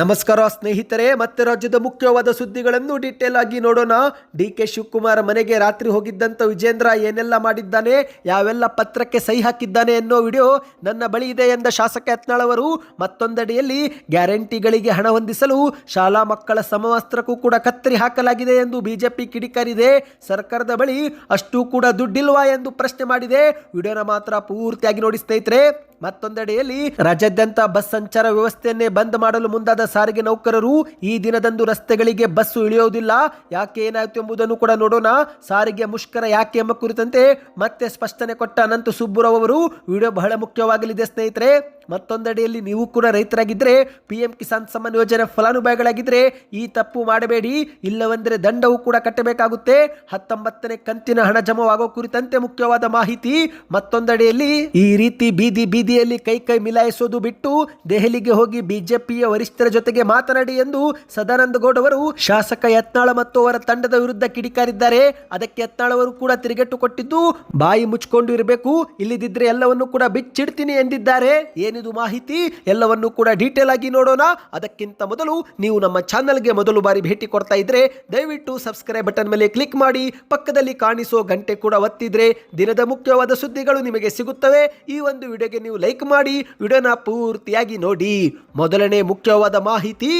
ನಮಸ್ಕಾರ ಸ್ನೇಹಿತರೆ, ಮತ್ತೆ ರಾಜ್ಯದ ಮುಖ್ಯವಾದ ಸುದ್ದಿಗಳನ್ನು ಡೀಟೇಲ್ ಆಗಿ ನೋಡೋಣ. ಡಿ ಕೆ ಶಿವಕುಮಾರ್ ಮನೆಗೆ ರಾತ್ರಿ ಹೋಗಿದ್ದಂತ ವಿಜೇಂದ್ರ ಏನೆಲ್ಲ ಮಾಡಿದ್ದಾನೆ, ಯಾವೆಲ್ಲ ಪತ್ರಕ್ಕೆ ಸಹಿ ಹಾಕಿದ್ದಾನೆ ಅನ್ನೋ ವಿಡಿಯೋ ನನ್ನ ಬಳಿ ಇದೆ ಎಂದ ಶಾಸಕ ಯತ್ನಾಳವರು ಮತ್ತೊಂದೆಡೆಯಲ್ಲಿ ಗ್ಯಾರಂಟಿಗಳಿಗೆ ಹಣ ಹೊಂದಿಸಲು ಶಾಲಾ ಮಕ್ಕಳ ಸಮವಸ್ತ್ರಕ್ಕೂ ಕೂಡ ಕತ್ತರಿ ಹಾಕಲಾಗಿದೆ ಎಂದು ಬಿಜೆಪಿ ಕಿಡಿಕಾರಿದೆ. ಸರ್ಕಾರದ ಬಳಿ ಅಷ್ಟು ಕೂಡ ದುಡ್ಡಿಲ್ವಾ ಎಂದು ಪ್ರಶ್ನೆ ಮಾಡಿದೆ. ವಿಡಿಯೋನ ಮಾತ್ರ ಪೂರ್ತಿಯಾಗಿ ನೋಡಿ ಸ್ನೇಹಿತರೆ. ಮತ್ತೊಂದೆಡೆಯಲ್ಲಿ ರಾಜ್ಯಾದ್ಯಂತ ಬಸ್ ಸಂಚಾರ ವ್ಯವಸ್ಥೆಯನ್ನೇ ಬಂದ್ ಮಾಡಲು ಮುಂದಾದ ಸಾರಿಗೆ ನೌಕರರು ಈ ದಿನದಂದು ರಸ್ತೆಗಳಿಗೆ ಬಸ್ಸು ಇಳಿಯುವುದಿಲ್ಲ ಯಾಕೆ ಏನಾಯಿತು ಎಂಬುದನ್ನು ಕೂಡ ನೋಡೋಣ. ಸಾರಿಗೆ ಮುಷ್ಕರ ಯಾಕೆ ಎಂಬ ಕುರಿತಂತೆ ಮತ್ತೆ ಸ್ಪಷ್ಟನೆ ಕೊಟ್ಟ ಅನಂತ ಸುಬ್ಬುರಾವ್ ಅವರು. ವಿಡಿಯೋ ಬಹಳ ಮುಖ್ಯವಾಗಲಿದೆ ಸ್ನೇಹಿತರೆ. ಮತ್ತೊಂದೆಡೆಯಲ್ಲಿ ನೀವು ಕೂಡ ರೈತರಾಗಿದ್ದರೆ ಪಿ ಎಂ ಕಿಸಾನ್ ಸಮ್ಮಾನ್ ಯೋಜನೆ ಫಲಾನುಭವಿಗಳಾಗಿದ್ದರೆ ಈ ತಪ್ಪು ಮಾಡಬೇಡಿ. ಇಲ್ಲವೆಂದರೆ ದಂಡವು ಕೂಡ ಕಟ್ಟಬೇಕಾಗುತ್ತೆ. ಹತ್ತೊಂಬತ್ತನೇ ಕಂತಿನ ಹಣ ಜಮವಾಗೋ ಕುರಿತಂತೆ ಮುಖ್ಯವಾದ ಮಾಹಿತಿ. ಮತ್ತೊಂದೆಡೆಯಲ್ಲಿ ಈ ರೀತಿ ಬೀದಿ ಬೀದಿಯಲ್ಲಿ ಕೈ ಕೈ ಮಿಲಾಯಿಸೋದು ಬಿಟ್ಟು ದೆಹಲಿಗೆ ಹೋಗಿ ಬಿಜೆಪಿಯ ವರಿಷ್ಠರ ಜೊತೆಗೆ ಮಾತನಾಡಿ ಎಂದು ಸದಾನಂದ ಗೌಡ ಅವರು ಶಾಸಕ ಯತ್ನಾಳ ಮತ್ತು ಅವರ ತಂಡದ ವಿರುದ್ಧ ಕಿಡಿಕಾರಿದ್ದಾರೆ. ಅದಕ್ಕೆ ಯತ್ನಾಳ್ ಅವರು ಕೂಡ ತಿರುಗೇಟು ಕೊಟ್ಟಿದ್ದು, ಬಾಯಿ ಮುಚ್ಚಿಕೊಂಡು ಇರಬೇಕು. ಇಲ್ಲದಿದ್ರೆ ಎಲ್ಲವನ್ನು ಕೂಡ ಬಿಚ್ಚಿಡ್ತೀನಿ ಎಂದಿದ್ದಾರೆ. ಏನಿದು ಮಾಹಿತಿ? ಎಲ್ಲವನ್ನೂ ಕೂಡ ಡೀಟೇಲ್ ಆಗಿ ನೋಡೋಣ. ಅದಕ್ಕಿಂತ ಮೊದಲು ನೀವು ನಮ್ಮ ಚಾನಲ್ಗೆ ಮೊದಲು ಬಾರಿ ಭೇಟಿ ಕೊಡ್ತಾ ಇದ್ರೆ ದಯವಿಟ್ಟು ಸಬ್ಸ್ಕ್ರೈಬ್ ಬಟನ್ ಮೇಲೆ ಕ್ಲಿಕ್ ಮಾಡಿ, ಪಕ್ಕದಲ್ಲಿ ಕಾಣಿಸೋ ಗಂಟೆ ಕೂಡ ಒತ್ತಿದ್ರೆ ದಿನದ ಮುಖ್ಯವಾದ ಸುದ್ದಿಗಳು ನಿಮಗೆ ಸಿಗುತ್ತವೆ. ಈ ಒಂದು ವಿಡಿಯೋಗೆ ನೀವು ಲೈಕ್ ಮಾಡಿ, ವಿಡಿಯೋನ ಪೂರ್ತಿಯಾಗಿ ನೋಡಿ. ಮೊದಲನೇ ಮುಖ್ಯವಾದ ಮಾಹಿತಿ.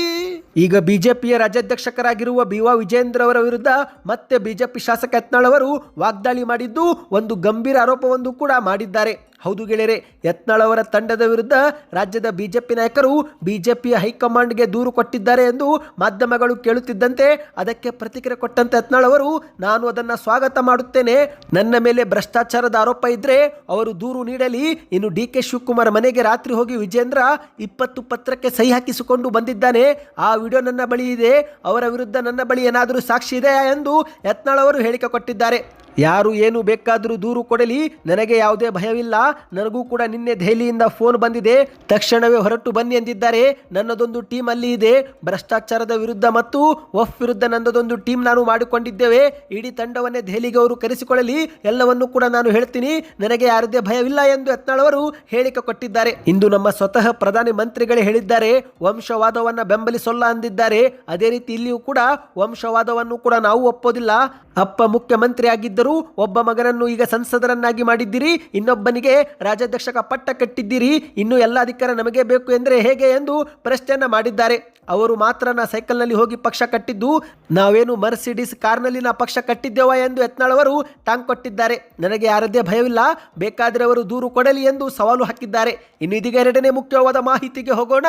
ಈಗ ಬಿಜೆಪಿಯ ರಾಜ್ಯಾಧ್ಯಕ್ಷಕರಾಗಿರುವ ಬಿ ವಾ ವಿಜೇಂದ್ರ ಅವರ ವಿರುದ್ಧ ಮತ್ತೆ ಬಿಜೆಪಿ ಶಾಸಕ ಯತ್ನಾಳ್ ಅವರು ವಾಗ್ದಾಳಿ ಮಾಡಿದ್ದು ಒಂದು ಗಂಭೀರ ಆರೋಪವೊಂದು ಕೂಡ ಮಾಡಿದ್ದಾರೆ. ಹೌದು ಗೆಳೆಯರೆ, ಯತ್ನಾಳ್ ಅವರ ತಂಡದ ವಿರುದ್ಧ ರಾಜ್ಯದ ಬಿಜೆಪಿ ನಾಯಕರು ಬಿಜೆಪಿಯ ಹೈಕಮಾಂಡ್ಗೆ ದೂರು ಕೊಟ್ಟಿದ್ದಾರೆ ಎಂದು ಮಾಧ್ಯಮಗಳು ಕೇಳುತ್ತಿದ್ದಂತೆ, ಅದಕ್ಕೆ ಪ್ರತಿಕ್ರಿಯೆ ಕೊಟ್ಟಂತೆ ಯತ್ನಾಳ್ ಅವರು, ನಾನು ಅದನ್ನು ಸ್ವಾಗತ ಮಾಡುತ್ತೇನೆ. ನನ್ನ ಮೇಲೆ ಭ್ರಷ್ಟಾಚಾರದ ಆರೋಪ ಇದ್ದರೆ ಅವರು ದೂರು ನೀಡಲಿ. ಇನ್ನು ಡಿ ಕೆ ಶಿವಕುಮಾರ್ ಮನೆಗೆ ರಾತ್ರಿ ಹೋಗಿ ವಿಜೇಂದ್ರ ಇಪ್ಪತ್ತು ಪತ್ರಕ್ಕೆ ಸಹಿ ಹಾಕಿಸಿಕೊಂಡು ಬಂದಿದ್ದಾನೆ. ಆ ವಿಡಿಯೋ ನನ್ನ ಬಳಿ ಇದೆ. ಅವರ ವಿರುದ್ಧ ನನ್ನ ಬಳಿ ಏನಾದರೂ ಸಾಕ್ಷಿ ಇದೆಯಾ? ಎಂದು ಯತ್ನಾಳ್ ಅವರು ಹೇಳಿಕೆ ಕೊಟ್ಟಿದ್ದಾರೆ. ಯಾರು ಏನು ಬೇಕಾದರೂ ದೂರು ಕೊಡಲಿ, ನನಗೆ ಯಾವುದೇ ಭಯವಿಲ್ಲ, ನನಗೂ ಕೂಡ ನಿನ್ನೆ ದೆಹಲಿಯಿಂದ ಫೋನ್ ಬಂದಿದೆ, ತಕ್ಷಣವೇ ಹೊರಟು ಬನ್ನಿ ಎಂದಿದ್ದಾರೆ, ನನ್ನದೊಂದು ಟೀಮ್ ಅಲ್ಲಿ ಇದೆ, ಭ್ರಷ್ಟಾಚಾರದ ವಿರುದ್ಧ ಮತ್ತು ಒಫ್ ವಿರುದ್ಧ ನನ್ನದೊಂದು ಟೀಮ್ ನಾನು ಮಾಡಿಕೊಂಡಿದ್ದೇವೆ, ಇಡೀ ತಂಡವನ್ನೇ ದೆಹಲಿಗೆ ಅವರು ಕರೆಸಿಕೊಳ್ಳಲಿ, ಎಲ್ಲವನ್ನೂ ಕೂಡ ನಾನು ಹೇಳ್ತೀನಿ, ನನಗೆ ಯಾರದೇ ಭಯವಿಲ್ಲ ಎಂದು ಯತ್ನಾಳವರು ಹೇಳಿಕೆ ಕೊಟ್ಟಿದ್ದಾರೆ. ಇಂದು ನಮ್ಮ ಸ್ವತಃ ಪ್ರಧಾನಿ ಮಂತ್ರಿಗಳೇ ಹೇಳಿದ್ದಾರೆ, ವಂಶವಾದವನ್ನು ಬೆಂಬಲಿಸೋಲ್ಲ ಅಂದಿದ್ದಾರೆ, ಅದೇ ರೀತಿ ಇಲ್ಲಿಯೂ ಕೂಡ ವಂಶವಾದವನ್ನು ಕೂಡ ನಾವು ಒಪ್ಪೋದಿಲ್ಲ ಅಪ್ಪ ಮುಖ್ಯಮಂತ್ರಿ ಆಗಿದ್ದರೂ ಒಬ್ಬ ಮಗನನ್ನು ಈಗ ಸಂಸದರನ್ನಾಗಿ ಮಾಡಿದ್ದೀರಿ, ಇನ್ನೊಬ್ಬನಿಗೆ ರಾಜ್ಯಾಧ್ಯಕ್ಷಕ ಪಟ್ಟ ಕಟ್ಟಿದ್ದೀರಿ, ಇನ್ನು ಎಲ್ಲ ಅಧಿಕಾರ ನಮಗೆ ಬೇಕು ಎಂದರೆ ಹೇಗೆ ಎಂದು ಪ್ರಶ್ನೆಯನ್ನು ಮಾಡಿದ್ದಾರೆ. ಅವರು ಮಾತ್ರ ನಾ ಸೈಕಲ್ನಲ್ಲಿ ಹೋಗಿ ಪಕ್ಷ ಕಟ್ಟಿದ್ದು, ನಾವೇನು ಮರ್ಸಿಡಿಸ್ ಕಾರ್ನಲ್ಲಿ ನಾ ಪಕ್ಷ ಕಟ್ಟಿದ್ದೇವ ಎಂದು ಯತ್ನಾಳವರು ಟಾಂಗ್ ಕೊಟ್ಟಿದ್ದಾರೆ. ನನಗೆ ಯಾರದೇ ಭಯವಿಲ್ಲ, ಬೇಕಾದರೆ ಅವರು ದೂರು ಕೊಡಲಿ ಎಂದು ಸವಾಲು ಹಾಕಿದ್ದಾರೆ. ಇನ್ನು ಇದೀಗ ಎರಡನೇ ಮುಖ್ಯವಾದ ಮಾಹಿತಿಗೆ ಹೋಗೋಣ.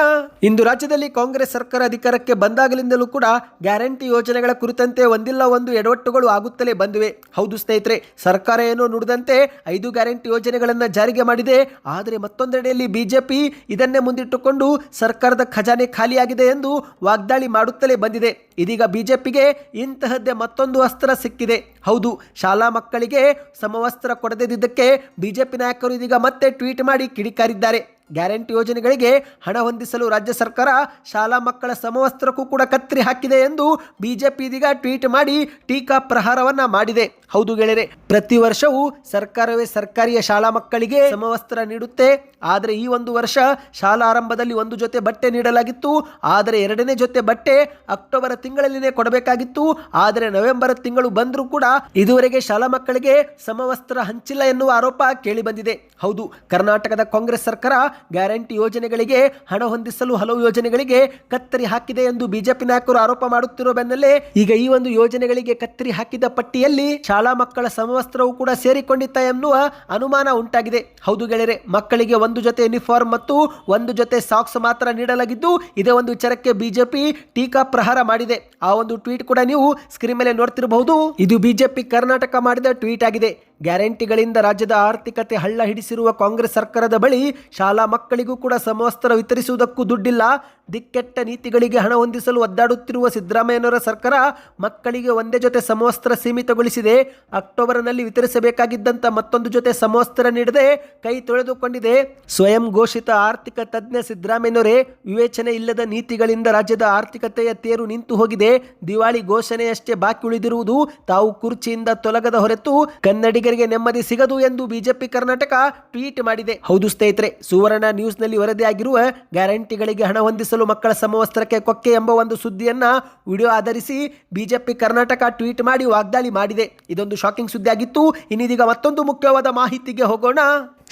ಇಂದು ರಾಜ್ಯದಲ್ಲಿ ಕಾಂಗ್ರೆಸ್ ಸರ್ಕಾರ ಅಧಿಕಾರಕ್ಕೆ ಬಂದಾಗಲಿಂದಲೂ ಕೂಡ ಗ್ಯಾರಂಟಿ ಯೋಜನೆಗಳ ಕುರಿತಂತೆ ಒಂದಿಲ್ಲ ಒಂದು ಎಡವಟ್ಟುಗಳು ಆಗುತ್ತಲೇ ಬಂದಿವೆ. ಹೌದು ಸ್ನೇಹಿತರೆ, ಸರ್ಕಾರ ಏನೋ ನುಡಿದಂತೆ ಐದು ಗ್ಯಾರಂಟಿ ಯೋಜನೆಗಳನ್ನು ಜಾರಿಗೆ ಮಾಡಿದೆ. ಆದರೆ ಮತ್ತೊಂದೆಡೆಯಲ್ಲಿ ಬಿಜೆಪಿ ಇದನ್ನೇ ಮುಂದಿಟ್ಟುಕೊಂಡು ಸರ್ಕಾರದ ಖಜಾನೆ ಖಾಲಿಯಾಗಿದೆ ಎಂದು ವಾಗ್ದಾಳಿ ಮಾಡುತ್ತಲೇ ಬಂದಿದೆ. ಇದೀಗ ಬಿಜೆಪಿಗೆ ಇಂತಹದ್ದೇ ಮತ್ತೊಂದು ಅಸ್ತ್ರ ಸಿಕ್ಕಿದೆ. ಹೌದು, ಶಾಲಾ ಮಕ್ಕಳಿಗೆ ಸಮವಸ್ತ್ರ ಕೊಡದಿದ್ದಕ್ಕೆ ಬಿಜೆಪಿ ನಾಯಕರು ಇದೀಗ ಮತ್ತೆ ಟ್ವೀಟ್ ಮಾಡಿ ಕಿಡಿಕಾರಿದ್ದಾರೆ. ಗ್ಯಾರಂಟಿ ಯೋಜನೆಗಳಿಗೆ ಹಣ ಹೊಂದಿಸಲು ರಾಜ್ಯ ಸರ್ಕಾರ ಶಾಲಾ ಮಕ್ಕಳ ಸಮವಸ್ತ್ರಕ್ಕೂ ಕೂಡ ಕತ್ತರಿ ಹಾಕಿದೆ ಎಂದು ಬಿಜೆಪಿ ಇದೀಗ ಟ್ವೀಟ್ ಮಾಡಿ ಟೀಕಾ ಪ್ರಹಾರವನ್ನ ಮಾಡಿದೆ. ಹೌದು ಗೆಳೆಯರೆ, ಪ್ರತಿ ವರ್ಷವೂ ಸರ್ಕಾರವೇ ಸರ್ಕಾರಿಯ ಶಾಲಾ ಮಕ್ಕಳಿಗೆ ಸಮವಸ್ತ್ರ ನೀಡುತ್ತೆ. ಆದರೆ ಈ ಒಂದು ವರ್ಷ ಶಾಲಾ ಆರಂಭದಲ್ಲಿ ಒಂದು ಜೊತೆ ಬಟ್ಟೆ ನೀಡಲಾಗಿತ್ತು. ಆದರೆ ಎರಡನೇ ಜೊತೆ ಬಟ್ಟೆ ಅಕ್ಟೋಬರ್ ತಿಂಗಳಲ್ಲಿನೇ ಕೊಡಬೇಕಾಗಿತ್ತು. ಆದರೆ ನವೆಂಬರ್ ತಿಂಗಳು ಬಂದರೂ ಕೂಡ ಇದುವರೆಗೆ ಶಾಲಾ ಮಕ್ಕಳಿಗೆ ಸಮವಸ್ತ್ರ ಹಂಚಿಲ್ಲ ಎನ್ನುವ ಆರೋಪ ಕೇಳಿ ಬಂದಿದೆ. ಹೌದು, ಕರ್ನಾಟಕದ ಕಾಂಗ್ರೆಸ್ ಸರ್ಕಾರ ಗ್ಯಾರಂಟಿ ಯೋಜನೆಗಳಿಗೆ, ಹಣ ಹೊಂದಿಸಲು ಹಲವು ಯೋಜನೆಗಳಿಗೆ ಕತ್ತರಿ ಹಾಕಿದೆ ಎಂದು ಬಿಜೆಪಿ ನಾಯಕರು ಆರೋಪ ಮಾಡುತ್ತಿರುವ ಬೆನ್ನಲ್ಲೇ, ಈಗ ಈ ಒಂದು ಯೋಜನೆಗಳಿಗೆ ಕತ್ತರಿ ಹಾಕಿದ ಪಟ್ಟಿಯಲ್ಲಿ ಶಾಲಾ ಮಕ್ಕಳ ಸಮವಸ್ತ್ರವು ಕೂಡ ಸೇರಿಕೊಂಡಿತ್ತ ಎನ್ನುವ ಅನುಮಾನ ಉಂಟಾಗಿದೆ. ಹೌದು ಗೆಳೆಯರೆ, ಮಕ್ಕಳಿಗೆ ಒಂದು ಜೊತೆ ಯೂನಿಫಾರ್ಮ್ ಮತ್ತು ಒಂದು ಜೊತೆ ಸಾಕ್ಸ್ ಮಾತ್ರ ನೀಡಲಾಗಿದ್ದು, ಇದೇ ಒಂದು ವಿಚಾರಕ್ಕೆ ಬಿಜೆಪಿ ಟೀಕಾ ಪ್ರಹಾರ ಮಾಡಿದೆ. ಆ ಒಂದು ಟ್ವೀಟ್ ಕೂಡ ನೀವು ಸ್ಕ್ರೀನ್ ಮೇಲೆ ನೋಡ್ತಿರಬಹುದು. ಇದು ಬಿಜೆಪಿ ಕರ್ನಾಟಕ ಮಾಡಿದ ಟ್ವೀಟ್ ಆಗಿದೆ. ಗ್ಯಾರಂಟಿಗಳಿಂದ ರಾಜ್ಯದ ಆರ್ಥಿಕತೆ ಹಳ್ಳ ಹಿಡಿಸಿರುವ ಕಾಂಗ್ರೆಸ್ ಸರ್ಕಾರದ ಬಳಿ ಶಾಲಾ ಮಕ್ಕಳಿಗೂ ಕೂಡ ಸಮವಸ್ತ್ರ ವಿತರಿಸುವುದಕ್ಕೂ ದುಡ್ಡಿಲ್ಲ. ದಿಕ್ಕೆಟ್ಟ ನೀತಿಗಳಿಗೆ ಹಣ ಹೊಂದಿಸಲು ಒದ್ದಾಡುತ್ತಿರುವ ಸಿದ್ದರಾಮಯ್ಯನವರ ಸರ್ಕಾರ ಮಕ್ಕಳಿಗೆ ಒಂದೇ ಜೊತೆ ಸಮವಸ್ತ್ರ ಸೀಮಿತಗೊಳಿಸಿದೆ. ಅಕ್ಟೋಬರ್ನಲ್ಲಿ ವಿತರಿಸಬೇಕಾಗಿದ್ದಂಥ ಮತ್ತೊಂದು ಜೊತೆ ಸಮವಸ್ತ್ರ ನೀಡದೆ ಕೈ ತೊಳೆದುಕೊಂಡಿದೆ. ಸ್ವಯಂ ಘೋಷಿತ ಆರ್ಥಿಕ ತಜ್ಞ ಸಿದ್ದರಾಮಯ್ಯನವರೇ, ವಿವೇಚನೆ ಇಲ್ಲದ ನೀತಿಗಳಿಂದ ರಾಜ್ಯದ ಆರ್ಥಿಕತೆಯ ತೇರು ನಿಂತು ಹೋಗಿದೆ. ದಿವಾಳಿ ಘೋಷಣೆಯಷ್ಟೇ ಬಾಕಿ ಉಳಿದಿರುವುದು ತಾವು ಕುರ್ಚಿಯಿಂದ ತೊಲಗದ ಹೊರತು ಕನ್ನಡಿಗರಿಗೆ ಮಹಿಳೆಯರಿಗೆ ನೆಮ್ಮದಿ ಸಿಗದು ಎಂದು ಬಿಜೆಪಿ ಕರ್ನಾಟಕ ಟ್ವೀಟ್ ಮಾಡಿದೆ. ಹೌದು ಸ್ನೇಹಿತರೆ, ಸುವರ್ಣ ನ್ಯೂಸ್ನಲ್ಲಿ ವರದಿಯಾಗಿರುವ ಗ್ಯಾರಂಟಿಗಳಿಗೆ ಹಣ ಹೊಂದಿಸಲು ಮಕ್ಕಳ ಸಮವಸ್ತ್ರಕ್ಕೆ ಕೊಕ್ಕೆ ಎಂಬ ಒಂದು ಸುದ್ದಿಯನ್ನ ವಿಡಿಯೋ ಆಧರಿಸಿ ಬಿಜೆಪಿ ಕರ್ನಾಟಕ ಟ್ವೀಟ್ ಮಾಡಿ ವಾಗ್ದಾಳಿ ಮಾಡಿದೆ. ಇದೊಂದು ಶಾಕಿಂಗ್ ಸುದ್ದಿ ಆಗಿತ್ತು ಇನ್ನಿದೀಗ ಮತ್ತೊಂದು ಮುಖ್ಯವಾದ ಮಾಹಿತಿಗೆ ಹೋಗೋಣ.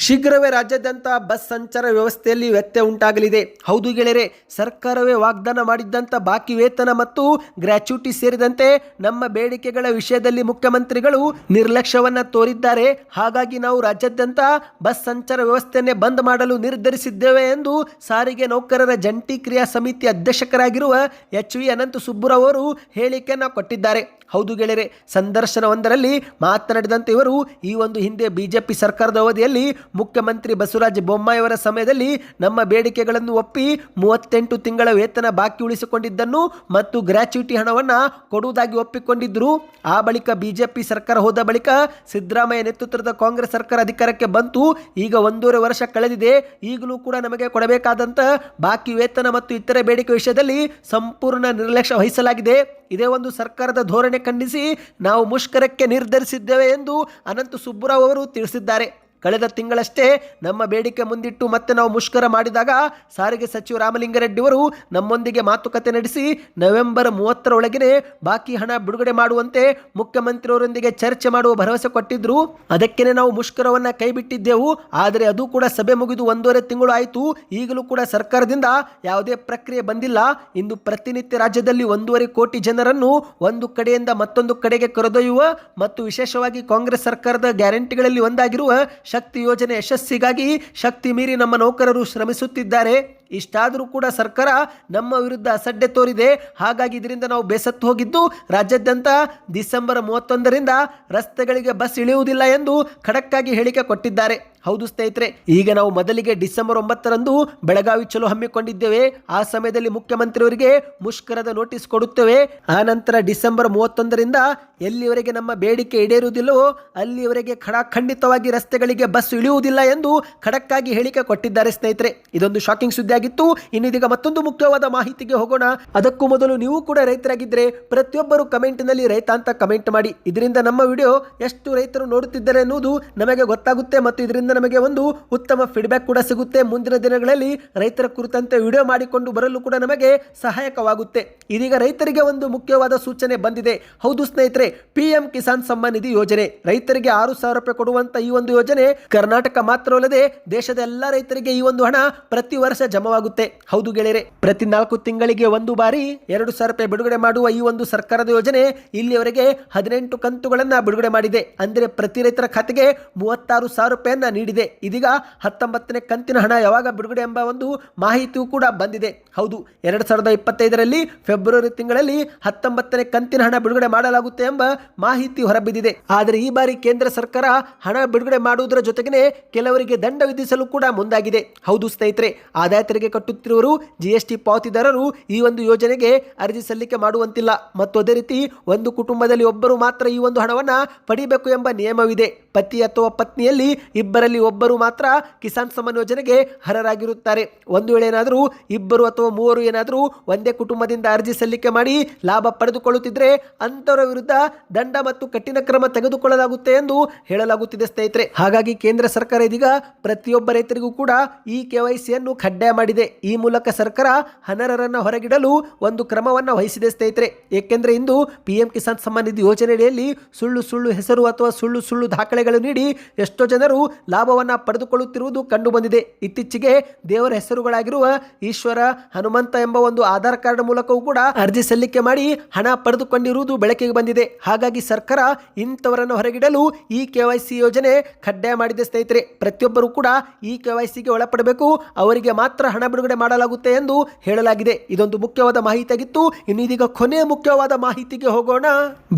ಶೀಘ್ರವೇ ರಾಜ್ಯಾದ್ಯಂತ ಬಸ್ ಸಂಚಾರ ವ್ಯವಸ್ಥೆಯಲ್ಲಿ ವ್ಯತ್ಯಯ ಉಂಟಾಗಲಿದೆ. ಹೌದು ಗೆಳೆಯರೆ, ಸರ್ಕಾರವೇ ವಾಗ್ದಾನ ಮಾಡಿದ್ದಂಥ ಬಾಕಿ ವೇತನ ಮತ್ತು ಗ್ರ್ಯಾಚ್ಯುಟಿ ಸೇರಿದಂತೆ ನಮ್ಮ ಬೇಡಿಕೆಗಳ ವಿಷಯದಲ್ಲಿ ಮುಖ್ಯಮಂತ್ರಿಗಳು ನಿರ್ಲಕ್ಷ್ಯವನ್ನು ತೋರಿದ್ದಾರೆ. ಹಾಗಾಗಿ ನಾವು ರಾಜ್ಯಾದ್ಯಂತ ಬಸ್ ಸಂಚಾರ ವ್ಯವಸ್ಥೆಯನ್ನೇ ಬಂದ್ ಮಾಡಲು ನಿರ್ಧರಿಸಿದ್ದೇವೆ ಎಂದು ಸಾರಿಗೆ ನೌಕರರ ಜಂಟಿ ಕ್ರಿಯಾ ಸಮಿತಿ ಅಧ್ಯಕ್ಷರಾಗಿರುವ ಎಚ್ ವಿ ಅನಂತ ಸುಬ್ಬುರವರು ಹೇಳಿಕೆಯನ್ನು ಕೊಟ್ಟಿದ್ದಾರೆ. ಹೌದು ಗೆಳೆಯರೆ, ಸಂದರ್ಶನವೊಂದರಲ್ಲಿ ಮಾತನಾಡಿದಂತೆ ಇವರು ಈ ಒಂದು ಹಿಂದೆ ಬಿಜೆಪಿ ಸರ್ಕಾರದ ಅವಧಿಯಲ್ಲಿ ಮುಖ್ಯಮಂತ್ರಿ ಬಸವರಾಜ ಬೊಮ್ಮಾಯಿಯವರ ಸಮಯದಲ್ಲಿ ನಮ್ಮ ಬೇಡಿಕೆಗಳನ್ನು ಒಪ್ಪಿ ಮೂವತ್ತೆಂಟು ತಿಂಗಳ ವೇತನ ಬಾಕಿ ಉಳಿಸಿಕೊಂಡಿದ್ದನ್ನು ಮತ್ತು ಗ್ರ್ಯಾಚ್ಯುಟಿ ಹಣವನ್ನು ಕೊಡುವುದಾಗಿ ಒಪ್ಪಿಕೊಂಡಿದ್ದರು. ಆ ಬಳಿಕ ಬಿಜೆಪಿ ಸರ್ಕಾರ ಹೋದ ಬಳಿಕ ಸಿದ್ದರಾಮಯ್ಯ ನೇತೃತ್ವದ ಕಾಂಗ್ರೆಸ್ ಸರ್ಕಾರ ಅಧಿಕಾರಕ್ಕೆ ಬಂತು. ಈಗ ಒಂದೂವರೆ ವರ್ಷ ಕಳೆದಿದೆ. ಈಗಲೂ ಕೂಡ ನಮಗೆ ಕೊಡಬೇಕಾದಂಥ ಬಾಕಿ ವೇತನ ಮತ್ತು ಇತರೆ ಬೇಡಿಕೆ ವಿಷಯದಲ್ಲಿ ಸಂಪೂರ್ಣ ನಿರ್ಲಕ್ಷ್ಯ ವಹಿಸಲಾಗಿದೆ. ಇದೇ ಒಂದು ಸರ್ಕಾರದ ಧೋರಣೆ ಖಂಡಿಸಿ ನಾವು ಮುಷ್ಕರಕ್ಕೆ ನಿರ್ಧರಿಸಿದ್ದೇವೆ ಎಂದು ಅನಂತ ಸುಬ್ಬುರಾವ್ ಅವರು ತಿಳಿಸಿದ್ದಾರೆ. ಕಳೆದ ತಿಂಗಳಷ್ಟೇ ನಮ್ಮ ಬೇಡಿಕೆ ಮುಂದಿಟ್ಟು ಮತ್ತೆ ನಾವು ಮುಷ್ಕರ ಮಾಡಿದಾಗ ಸಾರಿಗೆ ಸಚಿವ ರಾಮಲಿಂಗರೆಡ್ಡಿ ಅವರು ನಮ್ಮೊಂದಿಗೆ ಮಾತುಕತೆ ನಡೆಸಿ ನವೆಂಬರ್ ಮೂವತ್ತರ ಒಳಗಿನ ಬಾಕಿ ಹಣ ಬಿಡುಗಡೆ ಮಾಡುವಂತೆ ಮುಖ್ಯಮಂತ್ರಿಯವರೊಂದಿಗೆ ಚರ್ಚೆ ಮಾಡುವ ಭರವಸೆ ಕೊಟ್ಟಿದ್ರು. ಅದಕ್ಕೇನೆ ನಾವು ಮುಷ್ಕರವನ್ನ ಕೈಬಿಟ್ಟಿದ್ದೆವು. ಆದರೆ ಅದು ಕೂಡ ಸಭೆ ಮುಗಿದು ಒಂದೂವರೆ ತಿಂಗಳು ಆಯಿತು. ಈಗಲೂ ಕೂಡ ಸರ್ಕಾರದಿಂದ ಯಾವುದೇ ಪ್ರಕ್ರಿಯೆ ಬಂದಿಲ್ಲ. ಇಂದು ಪ್ರತಿನಿತ್ಯ ರಾಜ್ಯದಲ್ಲಿ ಒಂದೂವರೆ ಕೋಟಿ ಜನರನ್ನು ಒಂದು ಕಡೆಯಿಂದ ಮತ್ತೊಂದು ಕಡೆಗೆ ಕರೆದೊಯ್ಯುವ ಮತ್ತು ವಿಶೇಷವಾಗಿ ಕಾಂಗ್ರೆಸ್ ಸರ್ಕಾರದ ಗ್ಯಾರಂಟಿಗಳಲ್ಲಿ ಒಂದಾಗಿರುವ ಶಕ್ತಿ ಯೋಜನೆ ಯಶಸ್ಸಿಗಾಗಿ ಶಕ್ತಿ ಮೀರಿ ನಮ್ಮ ನೌಕರರು ಶ್ರಮಿಸುತ್ತಿದ್ದಾರೆ. ಇಷ್ಟಾದರೂ ಕೂಡ ಸರ್ಕಾರ ನಮ್ಮ ವಿರುದ್ಧ ಅಸಡ್ಡೆ ತೋರಿದೆ. ಹಾಗಾಗಿ ಇದರಿಂದ ನಾವು ಬೇಸತ್ತು ಹೋಗಿದ್ದು, ರಾಜ್ಯಾದ್ಯಂತ ಡಿಸೆಂಬರ್ ಮೂವತ್ತೊಂದರಿಂದ ರಸ್ತೆಗಳಿಗೆ ಬಸ್ ಇಳಿಯುವುದಿಲ್ಲ ಎಂದು ಖಡಕ್ಕಾಗಿ ಹೇಳಿಕೆ ಕೊಟ್ಟಿದ್ದಾರೆ. ಹೌದು ಸ್ನೇಹಿತರೆ, ಈಗ ನಾವು ಮೊದಲಿಗೆ ಡಿಸೆಂಬರ್ ಒಂಬತ್ತರಂದು ಬೆಳಗಾವಿ ಚಲೋ ಹಮ್ಮಿಕೊಂಡಿದ್ದೇವೆ. ಆ ಸಮಯದಲ್ಲಿ ಮುಖ್ಯಮಂತ್ರಿಯವರಿಗೆ ಮುಷ್ಕರದ ನೋಟಿಸ್ ಕೊಡುತ್ತೇವೆ. ಆ ನಂತರ ಡಿಸೆಂಬರ್ ಮೂವತ್ತೊಂದರಿಂದ ಎಲ್ಲಿವರೆಗೆ ನಮ್ಮ ಬೇಡಿಕೆ ಈಡೇರುವುದಿಲ್ಲವೋ, ಅಲ್ಲಿವರೆಗೆ ಖಡಾಖಂಡಿತವಾಗಿ ರಸ್ತೆಗಳಿಗೆ ಬಸ್ ಇಳಿಯುವುದಿಲ್ಲ ಎಂದು ಖಡಕ್ಕಾಗಿ ಹೇಳಿಕೆ ಕೊಟ್ಟಿದ್ದಾರೆ ಸ್ನೇಹಿತರೆ. ಇದೊಂದು ಶಾಕಿಂಗ್ ಸುದ್ದಿ ಆಗಿತ್ತು ಇನ್ನಿದೀಗ ಮತ್ತೊಂದು ಮುಖ್ಯವಾದ ಮಾಹಿತಿಗೆ ಹೋಗೋಣ. ಅದಕ್ಕೂ ಮೊದಲು ನೀವು ಕೂಡ ರೈತರಾಗಿದ್ದರೆ, ಪ್ರತಿಯೊಬ್ಬರು ಕಮೆಂಟ್ನಲ್ಲಿ ರೈತ ಅಂತ ಕಮೆಂಟ್ ಮಾಡಿ. ಇದರಿಂದ ನಮ್ಮ ವಿಡಿಯೋ ಎಷ್ಟು ರೈತರು ನೋಡುತ್ತಿದ್ದಾರೆ ಎನ್ನುವುದು ನಮಗೆ ಗೊತ್ತಾಗುತ್ತೆ ಮತ್ತು ಇದರಿಂದ ನಮಗೆ ಒಂದು ಉತ್ತಮ ಫೀಡ್ಬ್ಯಾಕ್ ಕೂಡ ಸಿಗುತ್ತೆ. ಮುಂದಿನ ದಿನಗಳಲ್ಲಿ ರೈತರ ಕುರಿತಂತೆ ವಿಡಿಯೋ ಮಾಡಿಕೊಂಡು ಬರಲು ಕೂಡ ನಮಗೆ ಸಹಾಯಕವಾಗುತ್ತೆ. ಇದೀಗ ರೈತರಿಗೆ ಒಂದು ಮುಖ್ಯವಾದ ಸೂಚನೆ ಬಂದಿದೆ. ಹೌದು ಸ್ನೇಹಿತರೆ ಪಿ ಎಂ ಕಿಸಾನ್ ಸಮ್ಮಾನ್ ನಿಧಿ ಯೋಜನೆ. ರೈತರಿಗೆ ಆರು ಸಾವಿರ ರೂಪಾಯಿ ಕೊಡುವಂತ ಈ ಒಂದು ಯೋಜನೆ ಕರ್ನಾಟಕ ಮಾತ್ರವಲ್ಲದೆ ದೇಶದ ಎಲ್ಲ ರೈತರಿಗೆ ಈ ಒಂದು ಹಣ ಪ್ರತಿ ವರ್ಷ ಜಮವಾಗುತ್ತೆ. ಹೌದು ಗೆಳೆಯರೆ, ಪ್ರತಿ ನಾಲ್ಕು ತಿಂಗಳಿಗೆ ಒಂದು ಬಾರಿ ಎರಡು ಸಾವಿರ ರೂಪಾಯಿ ಬಿಡುಗಡೆ ಮಾಡುವ ಈ ಒಂದು ಸರ್ಕಾರದ ಯೋಜನೆ ಇಲ್ಲಿಯವರೆಗೆ ಹದಿನೆಂಟು ಕಂತುಗಳನ್ನ ಬಿಡುಗಡೆ ಮಾಡಿದೆ. ಅಂದರೆ ಪ್ರತಿ ರೈತರ ಖಾತೆಗೆ ಮೂವತ್ತಾರು ಸಾವಿರ ರೂಪಾಯಿಯನ್ನ ನೀಡಿದೆ. ಇದೀಗ ಹತ್ತೊಂಬತ್ತನೇ ಕಂತಿನ ಹಣ ಯಾವಾಗ ಬಿಡುಗಡೆ ಎಂಬ ಒಂದು ಮಾಹಿತಿಯೂ ಕೂಡ ಬಂದಿದೆ. ಹೌದು, ಎರಡು ಸಾವಿರದ ಇಪ್ಪತ್ತೈದರಲ್ಲಿ ಫೆಬ್ರವರಿ ತಿಂಗಳಲ್ಲಿ ಹತ್ತೊಂಬತ್ತನೇ ಕಂತಿನ ಹಣ ಬಿಡುಗಡೆ ಮಾಡಲಾಗುತ್ತೆ ಎಂಬ ಮಾಹಿತಿ ಹೊರಬಿದ್ದಿದೆ. ಆದರೆ ಈ ಬಾರಿ ಕೇಂದ್ರ ಸರ್ಕಾರ ಹಣ ಬಿಡುಗಡೆ ಮಾಡುವುದರ ಜೊತೆಗೆ ಕೆಲವರಿಗೆ ದಂಡ ವಿಧಿಸಲು ಕೂಡ ಮುಂದಾಗಿದೆ. ಹೌದು ಸ್ನೇಹಿತರೆ, ಆದಾಯ ತೆರಿಗೆ ಕಟ್ಟುತ್ತಿರುವರು ಜಿಎಸ್ಟಿ ಪಾವತಿದಾರರು ಈ ಒಂದು ಯೋಜನೆಗೆ ಅರ್ಜಿ ಸಲ್ಲಿಕೆ ಮಾಡುವಂತಿಲ್ಲ. ಮತ್ತು ಅದೇ ರೀತಿ ಒಂದು ಕುಟುಂಬದಲ್ಲಿ ಒಬ್ಬರು ಮಾತ್ರ ಈ ಒಂದು ಹಣವನ್ನು ಪಡಿಬೇಕು ಎಂಬ ನಿಯಮವಿದೆ. ಪತಿ ಅಥವಾ ಪತ್ನಿಯಲ್ಲಿ ಇಬ್ಬರಲ್ಲಿ ಒಬ್ಬರು ಮಾತ್ರ ಕಿಸಾನ್ ಸಮ್ಮಾನ್ ಯೋಜನೆಗೆ ಅರ್ಹರಾಗಿರುತ್ತಾರೆ. ಒಂದು ವೇಳೆ ಏನಾದರೂ ಇಬ್ಬರು ಅಥವಾ ಮೂವರು ಏನಾದರೂ ಒಂದೇ ಕುಟುಂಬದಿಂದ ಅರ್ಜಿ ಸಲ್ಲಿಕೆ ಮಾಡಿ ಲಾಭ ಪಡೆದುಕೊಳ್ಳುತ್ತಿದ್ದರೆ ಅಂಥವರ ವಿರುದ್ಧ ದಂಡ ಮತ್ತು ಕಠಿಣ ಕ್ರಮ ತೆಗೆದುಕೊಳ್ಳಲಾಗುತ್ತೆ ಎಂದು ಹೇಳಲಾಗುತ್ತಿದೆ ಸ್ನೇಹಿತರೆ. ಹಾಗಾಗಿ ಕೇಂದ್ರ ಸರ್ಕಾರ ಇದೀಗ ಪ್ರತಿಯೊಬ್ಬ ರೈತರಿಗೂ ಕೂಡ ಈ ಕೆವೈಸಿಯನ್ನು ಕಡ್ಡಾಯ ಮಾಡಿದೆ. ಈ ಮೂಲಕ ಸರ್ಕಾರ ಹನರರನ್ನು ಹೊರಗಿಡಲು ಒಂದು ಕ್ರಮವನ್ನು ವಹಿಸಿದೆ ಸ್ನೇಹಿತರೆ. ಏಕೆಂದರೆ ಇಂದು ಪಿಎಂ ಕಿಸಾನ್ ಸಮ್ಮಾನ್ ನಿಧಿ ಯೋಜನೆಯಲ್ಲಿ ಸುಳ್ಳು ಸುಳ್ಳು ಹೆಸರು ಅಥವಾ ಸುಳ್ಳು ಸುಳ್ಳು ದಾಖಲೆಗಳು ನೀಡಿ ಎಷ್ಟೋ ಜನರು ಲಾಭವನ್ನ ಪಡೆದುಕೊಳ್ಳುತ್ತಿರುವುದು ಕಂಡು ಬಂದಿದೆ ಇತ್ತೀಚೆಗೆ ದೇವರ ಹೆಸರುಗಳಾಗಿರುವ ಈಶ್ವರ, ಹನುಮಂತ ಎಂಬ ಒಂದು ಆಧಾರ್ ಕಾರ್ಡ್ ಮೂಲಕವೂ ಕೂಡ ಅರ್ಜಿ ಸಲ್ಲಿಕೆ ಮಾಡಿ ಹಣ ಪಡೆದುಕೊಂಡಿರುವುದು ಬೆಳಕಿಗೆ ಬಂದಿದೆ. ಹಾಗಾಗಿ ಸರ್ಕಾರ ಇಂಥವರನ್ನು ಹೊರಗಿಡಲು ಈ ಕೆವೈಸಿ ಯೋಜನೆ ಕಡ್ಡಾಯ ಮಾಡಿದೆ ಸ್ನೇಹಿತರೆ. ಪ್ರತಿಯೊಬ್ಬರೂ ಕೂಡ ಈ ಕೆವೈಸಿಗೆ ಒಳಪಡಬೇಕು. ಅವರಿಗೆ ಮಾತ್ರ ಹಣ ಬಿಡುಗಡೆ ಮಾಡಲಾಗುತ್ತೆ ಎಂದು ಹೇಳಲಾಗಿದೆ. ಇದೊಂದು ಮುಖ್ಯವಾದ ಮಾಹಿತಿಯಾಗಿತ್ತು. ಇನ್ನು ಇದೀಗ ಕೊನೆಯ ಮುಖ್ಯವಾದ ಮಾಹಿತಿಗೆ ಹೋಗೋಣ.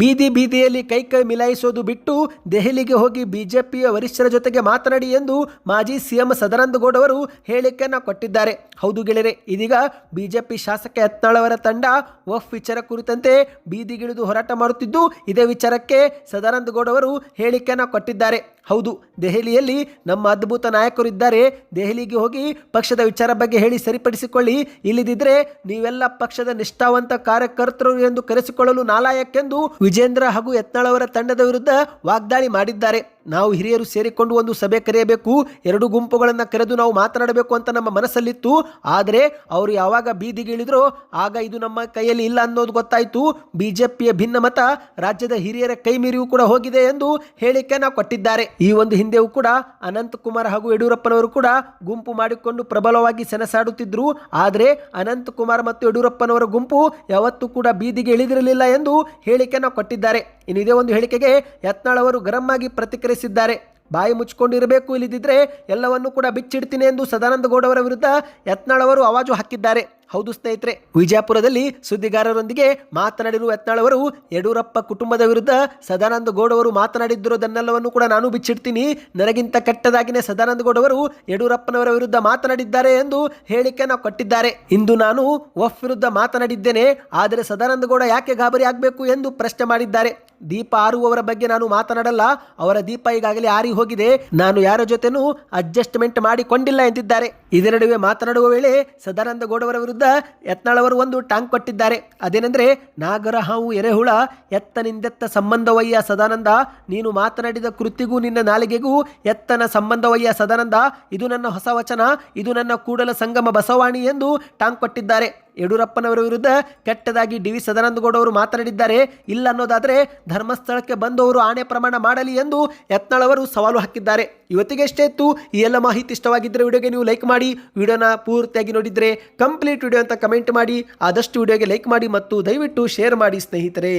ಬೀದಿ ಬೀದಿಯಲ್ಲಿ ಕೈ ಕೈ ಮಿಲಾಯಿಸೋದು ಬಿಟ್ಟು ದೆಹಲಿಗೆ ಹೋಗಿ ಬಿಜೆಪಿಯ ವರಿಷ್ಠರ ಜೊತೆಗೆ ಮಾತನಾಡಿ ಎಂದು ಮಾಜಿ ಸಿಎಂ ಸದಾನಂದಗೌಡ ಅವರು ಹೇಳಿಕೆಯನ್ನು ಕೊಟ್ಟಿದ್ದಾರೆ. ಹೌದು ಗೆಳೆಯರೆ, ಇದೀಗ ಬಿಜೆಪಿ ಶಾಸಕ ಯತ್ನಾಳ್ ಅವರ ತಂಡ ವಫ್ ವಿಚಾರ ಕುರಿತಂತೆ ಬೀದಿಗಿಳಿದು ಹೋರಾಟ ಮಾಡುತ್ತಿದ್ದು, ಇದೇ ವಿಚಾರಕ್ಕೆ ಸದಾನಂದಗೌಡ ಅವರು ಹೇಳಿಕೆಯನ್ನು ಕೊಟ್ಟಿದ್ದಾರೆ. ಹೌದು, ದೆಹಲಿಯಲ್ಲಿ ನಮ್ಮ ಅದ್ಭುತ ನಾಯಕರು ಇದ್ದಾರೆ ದೆಹಲಿಗೆ ಹೋಗಿ ಪಕ್ಷದ ವಿಚಾರ ಬಗ್ಗೆ ಹೇಳಿ ಸರಿಪಡಿಸಿಕೊಳ್ಳಿ. ಇಲ್ಲದಿದ್ದರೆ ನೀವೆಲ್ಲ ಪಕ್ಷದ ನಿಷ್ಠಾವಂತ ಕಾರ್ಯಕರ್ತರು ಎಂದು ಕರೆಸಿಕೊಳ್ಳಲು ನಾಲಾಯಕ್ಕೆಂದು ವಿಜೇಂದ್ರ ಹಾಗೂ ಯತ್ನಾಳ್ ಅವರ ತಂಡದ ವಿರುದ್ಧ ವಾಗ್ದಾಳಿ ಮಾಡಿದ್ದಾರೆ. ನಾವು ಹಿರಿಯರು ಸೇರಿಕೊಂಡು ಒಂದು ಸಭೆ ಕರೆಯಬೇಕು. ಎರಡು ಗುಂಪುಗಳನ್ನು ಕರೆದು ನಾವು ಮಾತನಾಡಬೇಕು ಅಂತ ನಮ್ಮ ಮನಸ್ಸಲ್ಲಿತ್ತು. ಆದರೆ ಅವರು ಯಾವಾಗ ಬೀದಿಗೆ ಇಳಿದ್ರೋ ಆಗ ಇದು ನಮ್ಮ ಕೈಯಲ್ಲಿ ಇಲ್ಲ ಅನ್ನೋದು ಗೊತ್ತಾಯಿತು. ಬಿಜೆಪಿಯ ಭಿನ್ನ ಮತ ರಾಜ್ಯದ ಹಿರಿಯರ ಕೈ ಮೀರಿಯೂ ಕೂಡ ಹೋಗಿದೆ ಎಂದು ಹೇಳಿಕೆಯನ್ನು ಕೊಟ್ಟಿದ್ದಾರೆ. ಈ ಒಂದು ಹಿಂದೆಯೂ ಕೂಡ ಅನಂತಕುಮಾರ್ ಹಾಗೂ ಯಡಿಯೂರಪ್ಪನವರು ಕೂಡ ಗುಂಪು ಮಾಡಿಕೊಂಡು ಪ್ರಬಲವಾಗಿ ಸೆಣಸಾಡುತ್ತಿದ್ದರು ಆದರೆ ಅನಂತಕುಮಾರ್ ಮತ್ತು ಯಡಿಯೂರಪ್ಪನವರ ಗುಂಪು ಯಾವತ್ತೂ ಕೂಡ ಬೀದಿಗೆ ಇಳಿದಿರಲಿಲ್ಲ ಎಂದು ಹೇಳಿಕೆಯನ್ನು ಕೊಟ್ಟಿದ್ದಾರೆ. ಇನ್ನು ಇದೇ ಒಂದು ಹೇಳಿಕೆಗೆ ಯತ್ನಾಳ್ ಅವರು ಗರಂ ಆಗಿ ಪ್ರತಿಕ್ರಿಯಿಸಿದ್ದಾರೆ ಬಾಯಿ ಮುಚ್ಚಿಕೊಂಡಿರಬೇಕು ಇಲ್ಲದಿದ್ದರೆ ಎಲ್ಲವನ್ನೂ ಕೂಡ ಬಿಚ್ಚಿಡ್ತೀನಿ ಎಂದು ಸದಾನಂದ ಗೌಡ ಅವರ ವಿರುದ್ಧ ಯತ್ನಾಳ್ ಅವರು ಅವಾಜು ಹಾಕಿದ್ದಾರೆ. ಹೌದು ಸ್ನೇಹಿತರೆ, ವಿಜಯಪುರದಲ್ಲಿ ಸುದ್ದಿಗಾರರೊಂದಿಗೆ ಮಾತನಾಡಿರುವ ಯತ್ನಾಳ್ ಅವರು ಯಡಿಯೂರಪ್ಪ ಕುಟುಂಬದ ವಿರುದ್ಧ ಸದಾನಂದ ಗೌಡ ಅವರು ಮಾತನಾಡಿದ್ದಿರೋದನ್ನೆಲ್ಲವನ್ನು ಕೂಡ ನಾನು ಬಿಚ್ಚಿಡ್ತೀನಿ. ನನಗಿಂತ ಕೆಟ್ಟದಾಗಿನೇ ಸದಾನಂದ ಗೌಡ ಅವರು ಯಡಿಯೂರಪ್ಪನವರ ವಿರುದ್ಧ ಮಾತನಾಡಿದ್ದಾರೆ ಎಂದು ಹೇಳಿಕೆಯನ್ನು ಕೊಟ್ಟಿದ್ದಾರೆ. ಇಂದು ನಾನು ವಫ್ ವಿರುದ್ಧ ಮಾತನಾಡಿದ್ದೇನೆ, ಆದರೆ ಸದಾನಂದ ಗೌಡ ಯಾಕೆ ಗಾಬರಿ ಆಗಬೇಕು ಎಂದು ಪ್ರಶ್ನೆ ಮಾಡಿದ್ದಾರೆ. ದೀಪ ಆರುವವರ ಬಗ್ಗೆ ನಾನು ಮಾತನಾಡಲ್ಲ, ಅವರ ದೀಪ ಈಗಾಗಲೇ ಆರಿ ಹೋಗಿದೆ ನಾನು ಯಾರ ಜೊತೆನೂ ಅಡ್ಜಸ್ಟ್ಮೆಂಟ್ ಮಾಡಿಕೊಂಡಿಲ್ಲ ಎಂದಿದ್ದಾರೆ. ಇದೇ ನಡುವೆ ಮಾತನಾಡುವ ವೇಳೆ ಸದಾನಂದ ಗೌಡವರ ವಿರುದ್ಧ ಯತ್ನಾಳವರು ಒಂದು ಟಾಂಗ್ ಕೊಟ್ಟಿದ್ದಾರೆ. ಅದೇನೆಂದರೆ ನಾಗರ ಹಾವು ಎರೆಹುಳ ಎತ್ತನಿಂದೆತ್ತ ಸಂಬಂಧವಯ್ಯ ಸದಾನಂದ, ನೀನು ಮಾತನಾಡಿದ ಕೃತಿಗೂ ನಿನ್ನ ನಾಲಿಗೆಗೂ ಎತ್ತನ ಸಂಬಂಧವಯ್ಯ ಸದಾನಂದ, ಇದು ನನ್ನ ಹೊಸ ವಚನ, ಇದು ನನ್ನ ಕೂಡಲ ಸಂಗಮ ಬಸವಾಣಿ ಎಂದು ಟಾಂಗ್ ಕೊಟ್ಟಿದ್ದಾರೆ. ಯಡಿಯೂರಪ್ಪನವರ ವಿರುದ್ಧ ಕೆಟ್ಟದಾಗಿ ಡಿ ವಿ ಸದಾನಂದಗೌಡ ಅವರು ಮಾತನಾಡಿದ್ದಾರೆ. ಇಲ್ಲ ಅನ್ನೋದಾದರೆ ಧರ್ಮಸ್ಥಳಕ್ಕೆ ಬಂದವರು ಆಣೆ ಪ್ರಮಾಣ ಮಾಡಲಿ ಎಂದು ಯತ್ನಾಳವರು ಸವಾಲು ಹಾಕಿದ್ದಾರೆ. ಇವತ್ತಿಗೆ ಎಷ್ಟೇ ಇತ್ತು. ಈ ಎಲ್ಲ ಮಾಹಿತಿ ಇಷ್ಟವಾಗಿದ್ದರೆ ವಿಡಿಯೋಗೆ ನೀವು ಲೈಕ್ ಮಾಡಿ. ವಿಡಿಯೋನ ಪೂರ್ತಿಯಾಗಿ ನೋಡಿದರೆ ಕಂಪ್ಲೀಟ್ ವಿಡಿಯೋ ಅಂತ ಕಮೆಂಟ್ ಮಾಡಿ. ಆದಷ್ಟು ವಿಡಿಯೋಗೆ ಲೈಕ್ ಮಾಡಿ ಮತ್ತು ದಯವಿಟ್ಟು ಶೇರ್ ಮಾಡಿ ಸ್ನೇಹಿತರೆ.